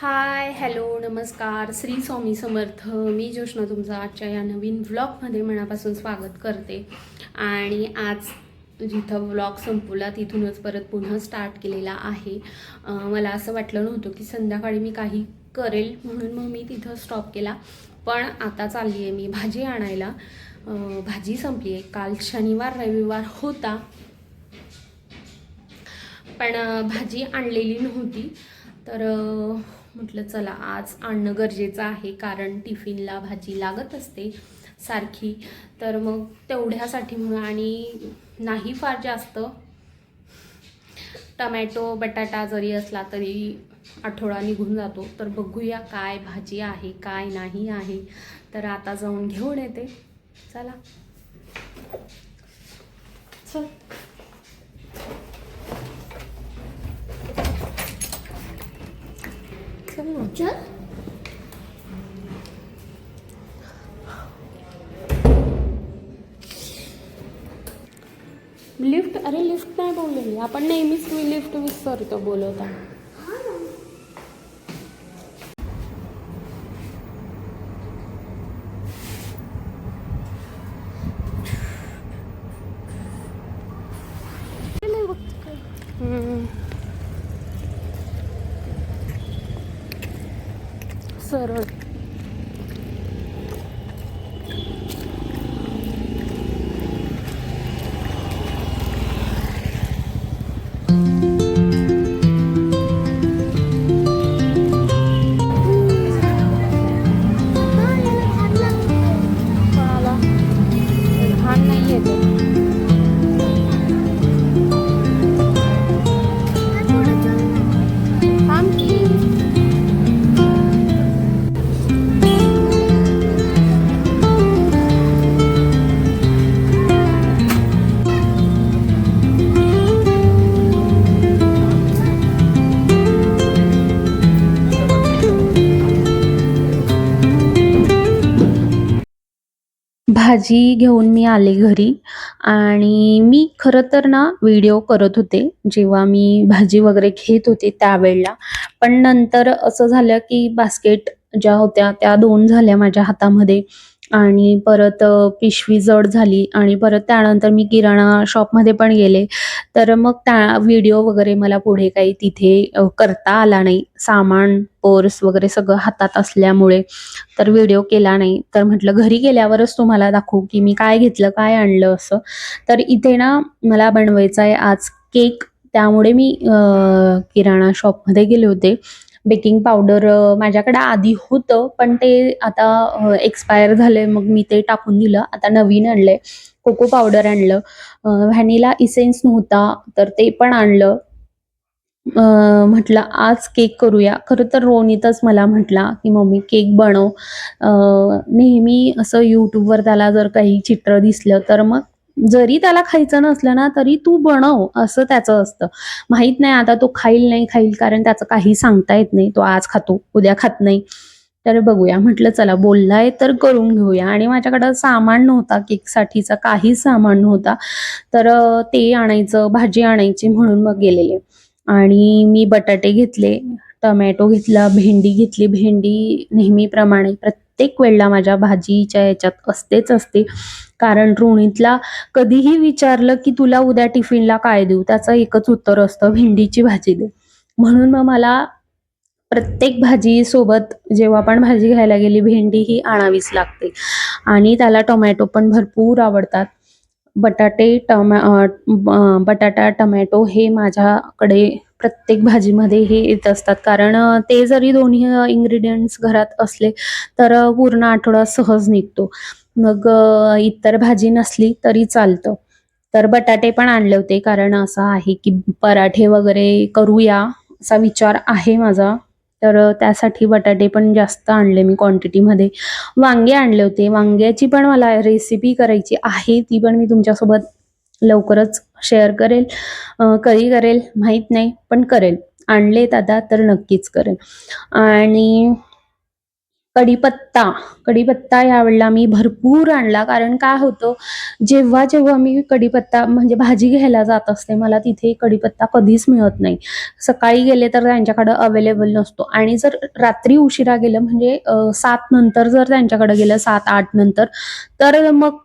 Hi hello नमस्कार. श्री स्वामी समर्थ. मी जोशना तुमचं आजच्या या नवीन व्लॉगमध्ये मनापासून स्वागत करते. आणि आज जिथं व्लॉग संपवला तिथूनच परत पुन्हा स्टार्ट केलेला आहे. मला असं वाटलं नव्हतं की संध्याकाळी मी काही करेल म्हणून मग मी तिथं स्टॉप केला. पण आता चालली आहे मी भाजी आणायला. भाजी संपली आहे काल शनिवार रविवार होता. पण भाजी आणलेली नव्हती. तर म्हटलं चला आज आणणं गरजेचं आहे कारण टिफिनला भाजी लागत असते सारखी. तर मग तेवढ्यासाठी म्हणून आणि नाही फार जास्त. टमॅटो बटाटा जरी असला तरी आठवडा निघून जातो. तर बघूया काय भाजी आहे काय नाही आहे. तर आता जाऊन घेऊन येते. चला. चल. चल ना चल लिफ्ट अरे लिफ्ट नाही बोललेली आपण नेहमीच मी लिफ्ट विसरतो बोलवता सरळ. भाजी घेऊन मी आले घरी आणि मी खरं तर ना व्हिडिओ करत होते. जेव्हा मी भाजी वगैरे घेत होते त्यावेळेला. पण नंतर असं झालं की बास्केट ज्या होत्या त्या दोन झाल्या माझ्या हातामध्ये. आणि परत पिशवी जड झाली आणि परत त्यानंतर मी किराणा शॉपमध्ये पण गेले. तर मग त्या व्हिडिओ वगैरे मला पुढे काही तिथे करता आला नाही. सामान पर्स वगैरे सगळं हातात असल्यामुळे तर व्हिडिओ केला नाही. तर म्हटलं घरी गेल्यावरच तुम्हाला दाखवू की मी काय घेतलं काय आणलं असं. तर इथे ना मला बनवायचं आहे आज केक. त्यामुळे मी किराणा शॉपमध्ये गेले होते. बेकिंग पावडर माझ्याकडे आधी होतं पण ते आता एक्सपायर झालंय मग मी ते टाकून दिलं. आता नवीन आणलंय कोको पावडर आणलं. व्हॅनिला इसेन्स नव्हता तर ते पण आणलं. म्हटलं आज केक करूया. खरं तर रोनीतच मला म्हटला की मम्मी केक बनव. नेहमी असं यूट्यूबवर त्याला जर काही चित्र दिसलं तर मग जरी त्याला खायचं नसलं ना तरी तू बनव असं त्याचं असतं. माहीत नाही आता तो खाईल नाही खाईल कारण त्याचं काही सांगता येत नाही. तो आज खातो उद्या खात नाही. तर बघूया म्हटलं चला बोललाय तर करून घेऊया. आणि माझ्याकडं सामान नव्हता केकसाठीचा काहीच सामान नव्हता. तर ते आणायचं भाजी आणायची म्हणून मग गेलेले. आणि मी बटाटे घेतले टमॅटो घेतला भेंडी घेतली. भेंडी नेहमीप्रमाणे प्रत्येक प्रत्येक वेळेला माझ्या भाजीच्या याच्यात असतेच असते. कारण ऋणीतला कधीही विचारलं की तुला उद्या टिफिनला काय देऊ? त्याचं एकच उत्तर असतं भेंडीची भाजी दे. म्हणून मग मला प्रत्येक भाजी सोबत जेव्हा पण भाजी घ्यायला गेली भेंडी ही आणावीच लागते. आणि त्याला टोमॅटो पण भरपूर आवडतात. बटाटे टमॅ बटाटा टमॅटो हे माझ्याकडे प्रत्येक भाजीमध्ये हे येत असतात. कारण ते जरी दोन्ही इंग्रेडियंट्स घरात असले तर पूर्ण आठवडा सहज निघतो. मग इतर भाजी नसली तरी चालतं. तर बटाटे पण आणले होते. कारण असं आहे की पराठे वगैरे करूया असा विचार आहे माझा. तर त्यासाठी बटाटे पण जास्त आणले मी क्वांटिटीमध्ये वांगे आणले होते. वांग्याची पण मला रेसिपी करायची आहे. ती पण मी तुमच्यासोबत लवकरच शेअर करेल कधी करेल माहीत नाही पण करेल. आणलेत आता तर नक्कीच करेल. आणि कढीपत्ता कढीपत्ता यावेळेला मी भरपूर आणला. कारण काय होतं जेव्हा जेव्हा मी कढीपत्ता म्हणजे भाजी घ्यायला जात असते मला तिथे कढीपत्ता कधीच मिळत नाही. सकाळी गेले तर त्यांच्याकडे अवेलेबल नसतो. आणि जर रात्री उशिरा गेलं म्हणजे सात नंतर जर त्यांच्याकडे गेलं सात आठ नंतर तर मग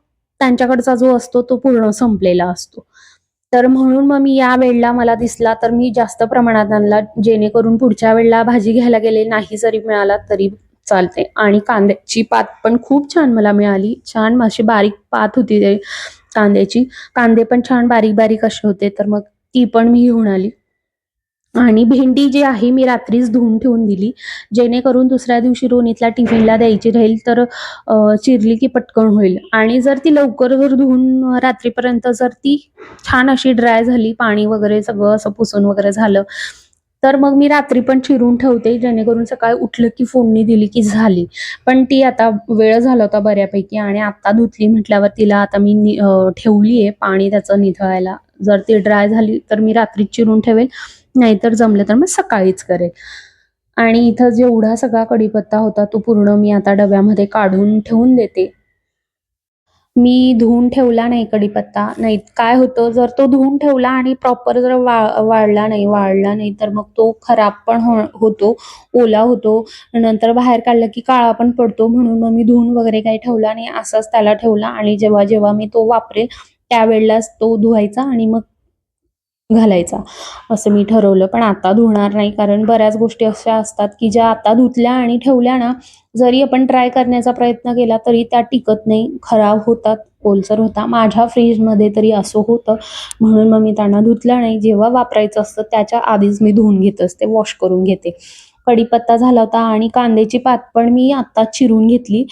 त्यांच्याकडचा जो असतो तो पूर्ण संपलेला असतो. तर म्हणून मग मी या वेळेला मला दिसला तर मी जास्त प्रमाणात आणला. जेणेकरून पुढच्या वेळेला भाजी घ्यायला गेले नाही जरी मिळाला तरी चालते. आणि कांद्याची पात पण खूप छान मला मिळाली. छान अशी बारीक पात होती ते कांद्याची. कांदे पण छान बारीक बारीक असे होते तर मग ती पण मी घेऊन आली. आणि भेंडी जी आहे मी रात्रीच धुवून ठेवून दिली. जेणेकरून दुसऱ्या दिवशी रोनीतला टिफिनला द्यायची राहील तर चिरली की पटकन होईल. आणि जर ती लवकर जर धुवून रात्रीपर्यंत जर ती छान अशी ड्राय झाली पाणी वगैरे सगळं असं पुसून वगैरे झालं तर मग मी रात्री पण चिरून ठेवते जेणेकरून सकाळी उठलं की फोडणी दिली की झाली. पण ती आता वेळ झाला होता बऱ्यापैकी आणि आता धुतली म्हटल्यावर तिला आता मी नि- ठेवली आहे पाणी त्याचं निथळायला. जर ती ड्राय झाली तर मी रात्रीच चिरून ठेवेल. नाहीतर जमलं तर मग सकाळीच करेल. आणि इथं जेवढा सगळा कढीपत्ता होता तो पूर्ण मी आता डब्यामध्ये काढून ठेवून देते. मी धुवून ठेवला नाही कढीपत्ता नाही काय होतं जर तो धुवून ठेवला आणि प्रॉपर जर वा वाळला नाही वाळला नाही तर मग तो खराब पण हो होतो ओला होतो. नंतर बाहेर काढला की काळा पण पडतो म्हणून मग मी धुवून वगैरे काही ठेवला नाही असाच त्याला ठेवला आणि जेव्हा जेव्हा मी तो वापरेल त्यावेळेलाच तो धुवायचा आणि मग घालायचा. असं मी ठरवलं. पण आता धुणार नाही. कारण बऱ्याच गोष्टी अशा असतात की ज्या आता धुतल्या आणि ठेवल्या ना जरी आपण ट्राय करण्याचा प्रयत्न केला तरी त्या टिकत नाही. खराब होतात. ओलसर होता. माझ्या फ्रीजमध्ये तरी असं होतं. म्हणून मग मी त्यांना धुतलं नाही. जेव्हा वापरायचं असतं त्याच्या आधीच मी धुवून घेत असते. वॉश करून घेते. कढीपत्ता झाला होता आणि कांद्याची पात पण मी आत्ताच चिरून घेतली.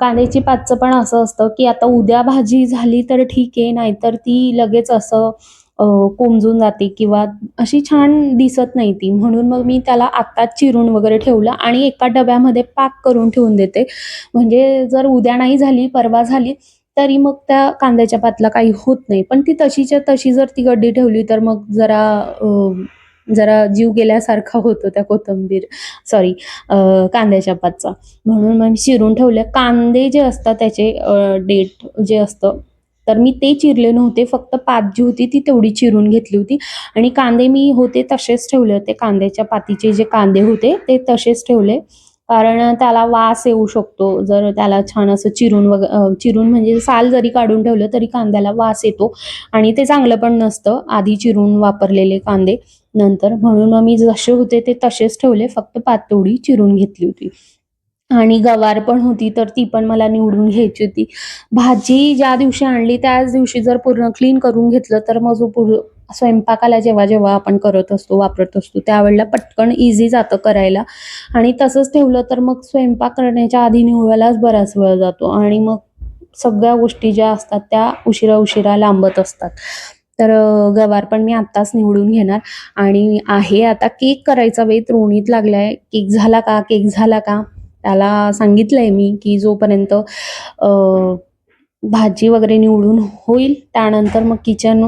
कांद्याची पातचं पण असं असतं की आता उद्या भाजी झाली तर ठीक आहे. नाहीतर ती लगेच असं कोमजून जाते किंवा अशी छान दिसत नाही ती. म्हणून मग मी त्याला आत्ताच चिरून वगैरे ठेवलं आणि एका डब्यामध्ये पॅक करून ठेवून देते. म्हणजे जर उद्या नाही झाली परवा झाली तरी मग त्या कांद्याच्या पातला काही होत नाही. पण ती तशीच्या तशी जर ती गड्डी ठेवली तर मग जरा जरा जीव गेल्यासारखा होतो त्या कोथिंबीर सॉरी कांद्याच्या पातचा. म्हणून मग चिरून ठेवले. कांदे जे असतात त्याचे डेट जे असतं तर मी ते चिरले नव्हते फक्त पात जी होती ती तेवढी चिरून घेतली होती. आणि कांदे मी होते तसेच ठेवले होते कांद्याच्या पातीचे जे कांदे होते ते तसेच ठेवले. कारण त्याला वास येऊ शकतो जर त्याला छान असं चिरून वग चिरून म्हणजे साल जरी काढून ठेवलं तरी कांद्याला वास येतो. आणि ते चांगलं पण नसतं आधी चिरून वापरलेले कांदे. नंतर म्हणून मग मी जसे होते ते तसेच ठेवले फक्त पात तेवढी चिरून घेतली होती. आणि गवार पण होती तर ती पण मला निवडून घ्यायची होती. भाजी ज्या दिवशी आणली त्याच दिवशी जर पूर्ण क्लीन करून घेतलं तर मग जो पूर्ण स्वयंपाकाला जेव्हा जेव्हा आपण करत असतो वापरत असतो त्यावेळेला पटकन इझी जातं करायला. आणि तसंच ठेवलं तर मग स्वयंपाक करण्याच्या आधी निवडायलाच बराच वेळ जातो. आणि मग सगळ्या गोष्टी ज्या असतात त्या उशिरा उशिरा लांबत असतात. तर गवार पण मी आत्ताच निवडून घेणार. आणि आहे आता केक करायचा वेळ रोणीत लागलाय. केक झाला का? केक झाला का? त्याला सांगितलंय मी की जोपर्यंत भाजी वगैरे निवडून होईल त्यानंतर मग किचन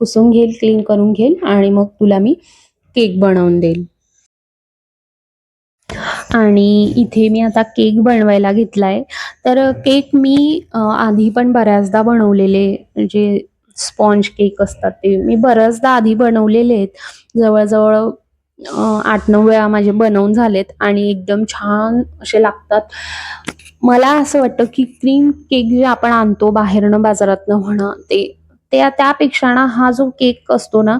पुसून घेईल क्लीन करून घेईल आणि मग तुला मी केक बनवून देईल. आणि इथे मी आता केक बनवायला घेतलाय. तर केक मी आधी पण बऱ्याचदा बनवलेले जे स्पॉन्ज केक असतात ते मी बऱ्याचदा आधी बनवलेले आहेत. जवळजवळ आठ नऊ वेळा माझे बनवून झालेत आणि एकदम छान असे लागतात. मला असं वाटतं की क्रीम केक जे आपण आणतो बाहेरनं बाजारातनं म्हणा ते त्या त्यापेक्षा ना हा जो केक असतो ना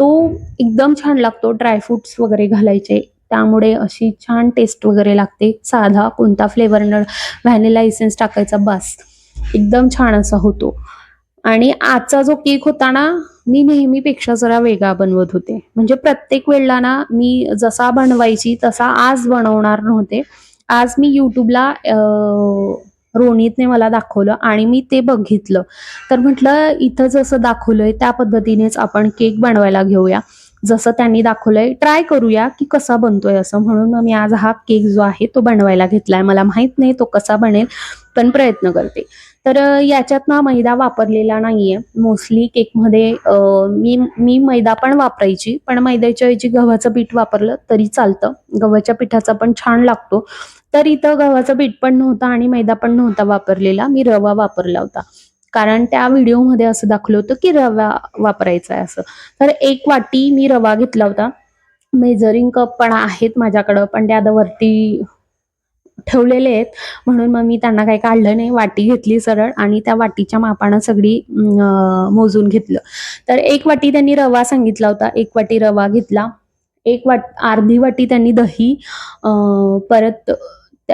तो एकदम छान लागतो. ड्रायफ्रुट्स वगैरे घालायचे. त्यामुळे अशी छान टेस्ट वगैरे लागते. साधा कोणता फ्लेवर न व्हॅनिला इसेन्स टाकायचा बस. एकदम छान असा होतो. आणि आजचा जो केक होता ना मी नेहमीपेक्षा जरा वेगळा बनवत होते. म्हणजे प्रत्येक वेळेला ना मी जसा बनवायची तसा आज बनवणार नव्हते. आज मी युट्यूबला रोणीतने मला दाखवलं आणि मी ते बघितलं. तर म्हटलं इथं जसं दाखवलंय त्या पद्धतीनेच आपण केक बनवायला घेऊया. जसं त्यांनी दाखवलंय ट्राय करूया की कसा बनतोय असं. म्हणून मग मी आज हा केक जो आहे तो बनवायला घेतलाय. मला माहीत नाही तो कसा बनेल पण प्रयत्न करते. तर याच्यात ना मैदा वापरलेला नाहीये. मोस्टली केकमध्ये मी मी मैदा पण वापरायची, पण मैद्याच्या ऐवजी गव्हाचं पीठ वापरलं तरी चालतं. गव्हाच्या पिठाचा पण छान लागतो. तर इथं गव्हाचं पीठ पण नव्हतं आणि मैदा पण नव्हता वापरलेला. मी रवा वापरला होता. कारण त्या व्हिडिओमध्ये असं दाखवलं होतं, की रवा वापरायचा आहे असं. तर एक वाटी मी रवा घेतला होता. मेजरिंग कप पण आहेत माझ्याकडं, पण त्या वरती ठेवलेले आहेत. म्हणून मग मी त्यांना काही काढलं नाही. वाटी घेतली सरळ आणि त्या वाटीच्या मापानं सगळी मोजून घेतलं. तर एक वाटी त्यांनी रवा सांगितला होता. एक वाटी रवा घेतला. एक वाट अर्धी वाटी त्यांनी दही परत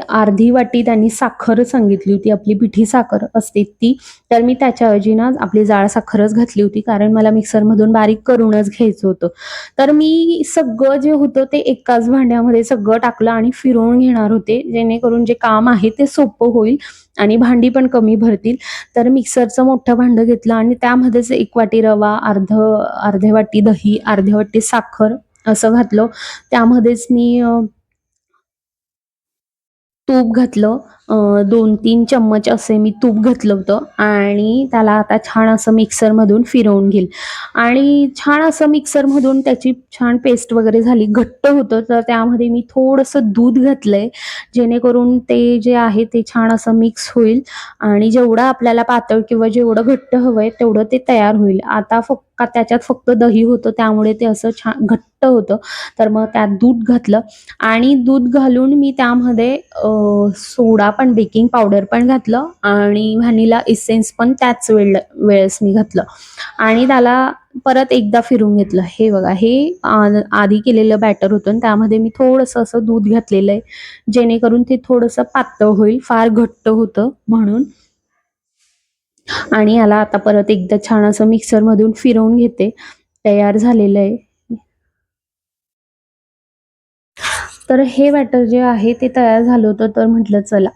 अर्धी वाटी त्यांनी साखर सांगितली होती. आपली पिठी साखर असते ती. तर मी त्याच्याऐवजी ना आपली जाळ साखरच घातली होती. कारण मला मिक्सरमधून बारीक करूनच घ्यायचं होतं. तर मी सगळं जे होतं ते एकाच भांड्यामध्ये सगळं टाकलं आणि फिरवून घेणार होते. जेणेकरून जे काम आहे ते सोपं होईल आणि भांडी पण कमी भरतील. तर मिक्सरचं मोठं भांडं घेतलं आणि त्यामध्येच एक वाटी रवा, अर्ध अर्धे वाटी दही, अर्धे वाटी साखर असं घातलं. त्यामध्येच मी तूप घातलं. दोन तीन चम्मच असे मी तूप घातलं होतं आणि त्याला आता छान असं मिक्सरमधून फिरवून घेईल आणि छान असं मिक्सरमधून त्याची छान पेस्ट वगैरे झाली. घट्ट होतं तर त्यामध्ये मी थोडंसं दूध घातलंय. जेणेकरून ते जे आहे ते छान असं मिक्स होईल आणि जेवढं आपल्याला पातळ किंवा जेवढं घट्ट हवंय तेवढं ते तयार होईल. आता फक्त त्याच्यात फक्त दही होतं त्यामुळे ते असं छान घट्ट होतं. तर मग त्यात दूध घातलं आणि दूध घालून मी त्यामध्ये सोडा पण बेकिंग पावडर पण घातलं आणि व्हॅनिला इसेन्स पण त्याच वेळ वेळेस मी घातलं आणि त्याला परत एकदा फिरून घेतलं. हे बघा हे आधी केलेलं बॅटर होतं आणि त्यामध्ये मी थोडंसं असं दूध घातलेलं आहे. जेणेकरून ते थोडंसं पातळ होईल. फार घट्ट होतं म्हणून. आणि याला आता परत एकदा छान असं मिक्सरमधून फिरवून घेते. तयार झालेलं आहे. तर हे बॅटर जे आहे ते तयार झालं होतं. तर म्हटलं चला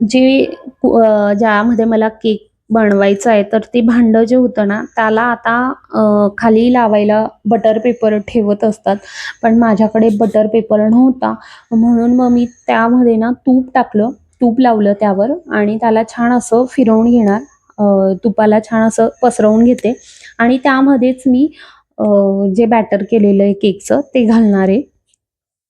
जे ज्यामध्ये मला केक बनवायचा आहे, तर ते भांडं जे होतं ना, त्याला आता खाली लावायला बटर पेपर ठेवत असतात. पण माझ्याकडे बटर पेपर नव्हता. म्हणून मग मी त्यामध्ये ना तूप टाकलं. तूप लावलं त्यावर आणि त्याला छान असं फिरवून घेणार. तुपाला छान असं पसरवून घेते आणि त्यामध्येच मी जे बॅटर केलेलं आहे केकचं ते घालणार आहे.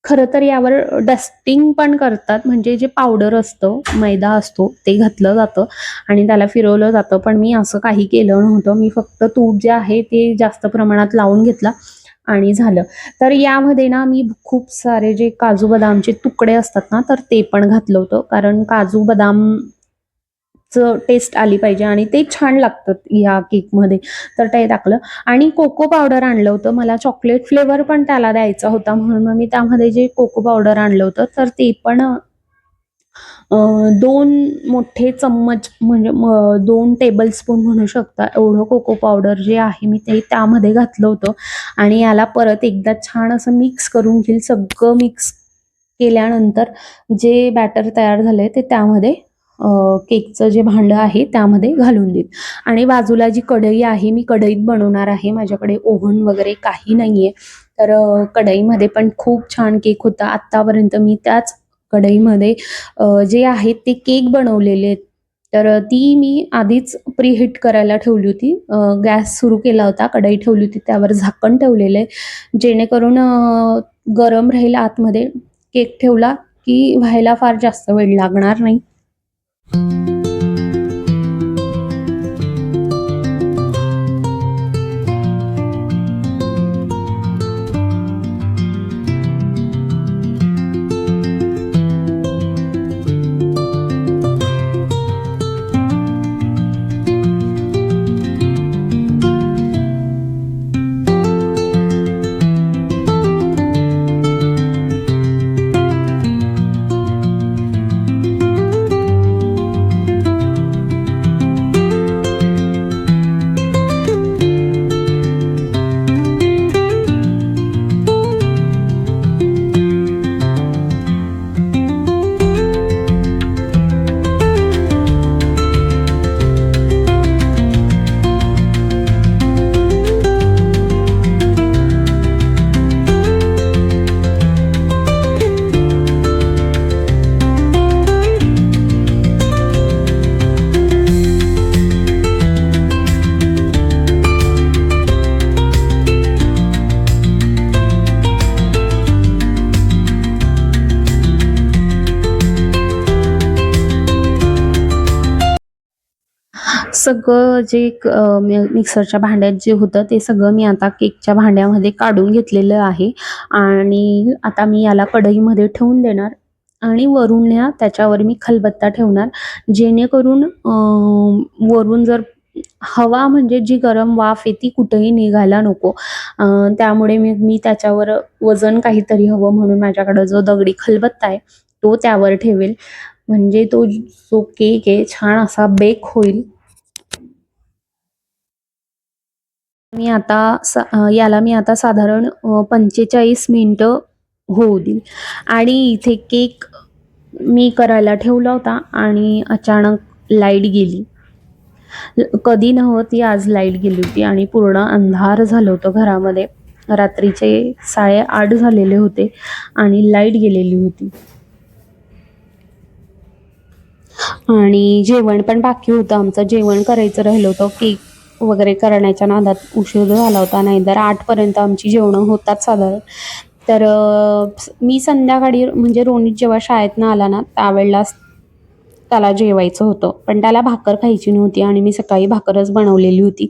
खरं तर यावर डस्टिंग पण करतात. म्हणजे जे पावडर असतं, मैदा असतो ते घातलं जातं आणि त्याला फिरवलं जातं. पण मी असं काही केलं नव्हतं. मी फक्त तूप जे आहे ते जास्त प्रमाणात लावून घेतला आणि झालं. तर यामध्ये ना मी खूप सारे जे काजू बदामचे तुकडे असतात ना, तर ते पण घातलं होतं. कारण काजू बदाम चं टेस्ट आली पाहिजे आणि ते छान लागतात या केकमध्ये. तर ते टाकलं आणि कोको पावडर आणलं होतं. मला चॉकलेट फ्लेवर पण त्याला द्यायचा होता. म्हणून मग मी त्यामध्ये जे कोको पावडर आणलं होतं, तर ते पण दोन मोठे चम्मच म्हणजे दोन टेबलस्पून म्हणू शकता एवढं कोको पावडर जे आहे मी ते त्यामध्ये घातलं होतं आणि याला परत एकदा छान असं मिक्स करून घेईल. सगळं मिक्स केल्यानंतर जे बॅटर तयार झाले ते त्यामध्ये केकचं जे भांडं आहे त्यामध्ये घालून देईल आणि बाजूला जी कढई आहे, मी कढईत बनवणार आहे. माझ्याकडे ओव्हन वगैरे काही नाही आहे तर कढईमध्ये पण खूप छान केक होता. आत्तापर्यंत मी त्याच कढईमध्ये जे आहेत ते केक बनवलेले आहेत. तर ती मी आधीच प्रीहीट करायला ठेवली होती. गॅस सुरू केला होता, कढई ठेवली होती, त्यावर झाकण ठेवलेलं आहे. जेणेकरून गरम राहील आतमध्ये. केक ठेवला की व्हायला फार जास्त वेळ लागणार नाही. Thank you. सगळं जे क मिक्सरच्या भांड्यात जे होतं ते सगळं मी आता केकच्या भांड्यामध्ये काढून घेतलेलं आहे. आणि आता मी याला कढईमध्ये ठेवून देणार आणि वरून ना त्याच्यावर मी खलबत्ता ठेवणार. जेणेकरून वरून जर हवा म्हणजे जी गरम वाफ आहे ती कुठेही निघायला नको. त्यामुळे मी मी त्याच्यावर वजन काहीतरी हवं म्हणून माझ्याकडं जो दगडी खलबत्ता आहे तो त्यावर ठेवेल. म्हणजे तो जो केक आहे छान असा बेक होईल. मी आता सा याला मी आता साधारण पंचेचाळीस मिनटं होऊ देईल आणि इथे केक मी करायला ठेवला होता आणि अचानक लाइट गेली. कधी नव्हती आज लाइट गेली होती आणि पूर्ण अंधार झालं होतं घरामध्ये. रात्रीचे 8:30 झालेले होते आणि लाइट गेलेली होती. आणि जेवण पण बाकी होतं आमचं. जेवण करायचं राहिलं होतं. केक वगैरे करण्याच्या नादात उशीर झाला होता. नाहीतर 8 पर्यंत आमची जेवणं होतात साधारण. तर मी संध्याकाळी म्हणजे रोनित जेव्हा शाळेतनं आला ना त्यावेळेला त्याला जेवायचं होतं. पण त्याला भाकर खायची नव्हती आणि मी सकाळी भाकरच बनवलेली होती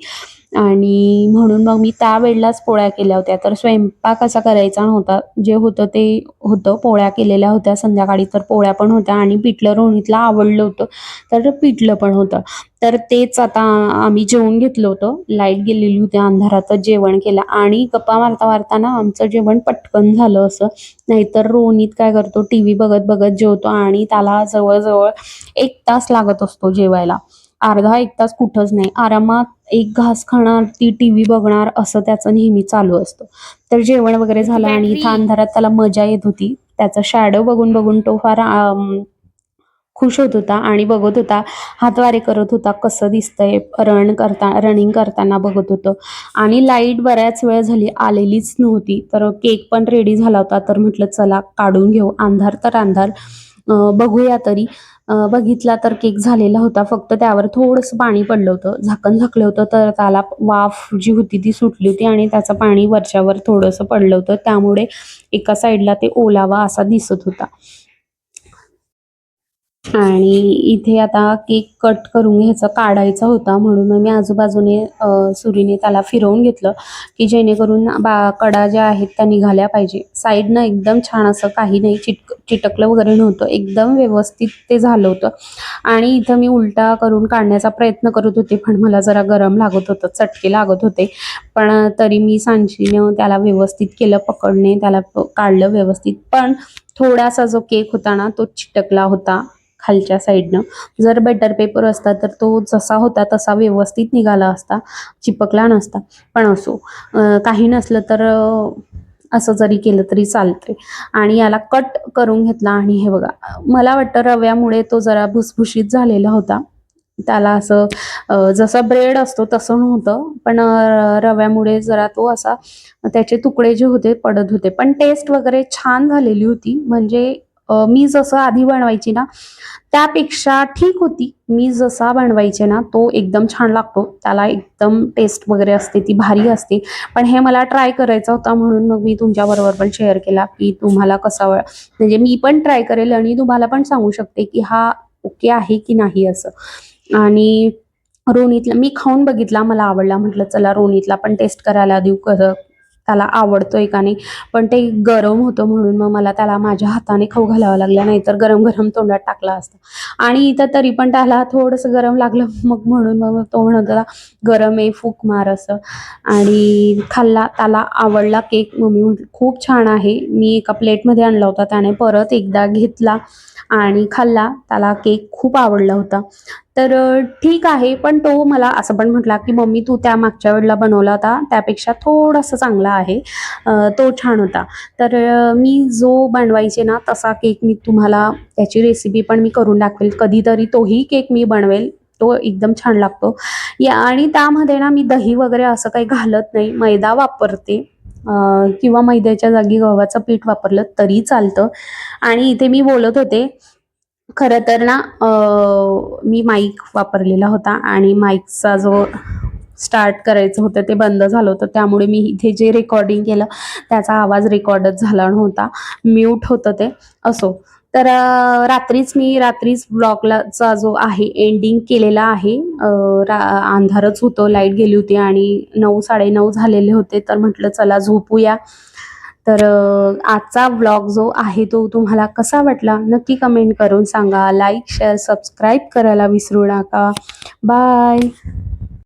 आणि म्हणून मग मी त्यावेळेलाच पोळ्या केल्या होत्या. तर स्वयंपाक असा करायचा नव्हता. जे होतं ते होतं. पोळ्या केलेल्या होत्या संध्याकाळी तर पोळ्या पण होत्या आणि पिठलं रोहितला आवडलं होतं. तर पिठलं पण होतं. तर तेच आता आम्ही जेवण घेतलं होतं. लाइट गेलेली होती. अंधारातच जेवण केलं आणि गप्पा मारता-मारता ना आमचं जेवण पटकन झालं असं. नाहीतर रोनित काय करतो टीव्ही बघत-बघत जेवतो आणि त्याला जवळजवळ एक तास लागत असतो जेवायला. अर्धा 1 तास कुठंच नाही. आरामात एक घास खाणार, ती टीव्ही बघणार असं त्याचं नेहमी चालू असतं. तर जेवण वगैरे झालं आणि इथं अंधारात त्याला मजा येत होती. त्याचा शॅडो बघून-बघून तो फार खुश होत होता आणि बघत होता. हातवारे करत होता. कसं दिसतंय रन करता रनिंग करताना बघत होतं आणि लाइट बऱ्याच वेळ झाली आलेलीच नव्हती. तर केक पण रेडी झाला होता. तर म्हटलं चला काढून घेऊ. अंधार तर अंधार बघूया तरी. बघितला तर केक झालेला होता. फक्त त्यावर थोडंसं पाणी पडलं होतं. झाकण झाकलं होतं तर त्याला वाफ जी होती ती सुटली होती आणि त्याचं पाणी वरच्यावर थोडंसं पडलं होतं. त्यामुळे एका साईडला ते ओलावा असा दिसत होता. आणि इथे आता केक कट करून घ्यायचा, काढायचा होता म्हणून मग मी आजूबाजूने सुरीने त्याला फिरवून घेतलं, की जेणेकरून बा कडा ज्या आहेत त्या निघाल्या पाहिजे. साईडनं एकदम छान असं काही नाही चिटक चिटकलं वगैरे नव्हतं. एकदम व्यवस्थित ते झालं होतं आणि इथं मी उलटा करून काढण्याचा प्रयत्न करत होते, पण मला जरा गरम लागत होतं, चटके लागत होते. पण तरी मी सांडशीनं त्याला व्यवस्थित केलं पकडणे त्याला काढलं व्यवस्थित. पण थोडासा जो केक होता ना, तो चिटकला होता खालच्या साईडनं. जर बटर पेपर असता तर तो जसा होता तसा व्यवस्थित निघाला असता, चिपकला नसता. पण असो काही नसलं तर असं जरी केलं तरी चालतंय आणि याला कट करून घेतला आणि हे बघा मला वाटतं रव्यामुळे तो जरा भुसभुशीत झालेला होता. त्याला असं जसं ब्रेड असतो तसं नव्हतं. पण रव्यामुळे जरा तो असा त्याचे तुकडे जे होते पडत होते. पण टेस्ट वगैरे छान झालेली होती. म्हणजे मी जसं आधी बनवायची ना त्यापेक्षा ठीक होती. मी जसा बनवायचे ना तो एकदम छान लागतो. त्याला एकदम टेस्ट वगैरे असते ती भारी असते. पण हे मला ट्राय करायचा होता म्हणून मग मी तुमच्याबरोबर पण शेअर केला, की तुम्हाला कसा म्हणजे मी पण ट्राय करेल आणि तुम्हाला पण सांगू शकते, की हा ओके आहे की नाही असं. आणि रोनीतला मी खाऊन बघितला, मला आवडला. म्हटलं चला रोनीतला पण टेस्ट करायला देऊ कसं त्याला आवडतोय का नाही. पण ते गरम होतं म्हणून मग मला त्याला माझ्या हाताने खाऊ घालावं लागलं, नाहीतर गरम-गरम तोंडात टाकला असता. आणि इथं तरी पण त्याला थोडंसं गरम लागलं मग म्हणून मग तो म्हणत होता, "गरम आहे, फूक मार" असं. आणि खाल्ला, त्याला आवडला केक. मम्मी म्हटलं "खूप छान आहे." मी एका प्लेटमध्ये आणला होता. त्याने परत एकदा घेतला आणि खाल्ला. त्याला केक खूप आवडला होता. तर ठीक आहे. पण तो मला असं पण म्हटला, की "मम्मी तू त्या मागच्या वेळेला बनवला होता त्यापेक्षा थोडासा चांगला आहे. तो छान होता." तर मी जो बनवायचे ना तसा केक मी तुम्हाला त्याची रेसिपी पण मी करून दाखवेल. कधीतरी तोही केक मी बनवेल. तो एकदम छान लागतो. या आणि त्यामध्ये ना मी दही वगैरे असं काही घालत नाही. मैदा वापरते किंवा मैद्याच्या जागी गव्हाचं पीठ वापरलं तरी चालतं. आणि इथे मी बोलत होते. खरं तर ना मी माईक वापरलेला होता आणि माईकचा जो स्टार्ट करायचं होतं ते बंद झालं होतं. त्यामुळे मी इथे जे रेकॉर्डिंग केलं त्याचा आवाज रेकॉर्डच झाला नव्हता. म्यूट होतं ते. असो. तर रात्रीच मी रात्रीच ब्लॉगलाचा जो आहे एंडिंग केलेला आहे रा अंधारच होतो लाइट गेली होती आणि नऊ साडेनऊ झालेले होते तर म्हटलं चला झोपूया तर आजचा ब्लॉग जो आहे तो तुम्हाला कसा वाटला? नक्की कमेंट करून सांगा. लाईक शेअर सबस्क्राईब करायला विसरू नका. बाय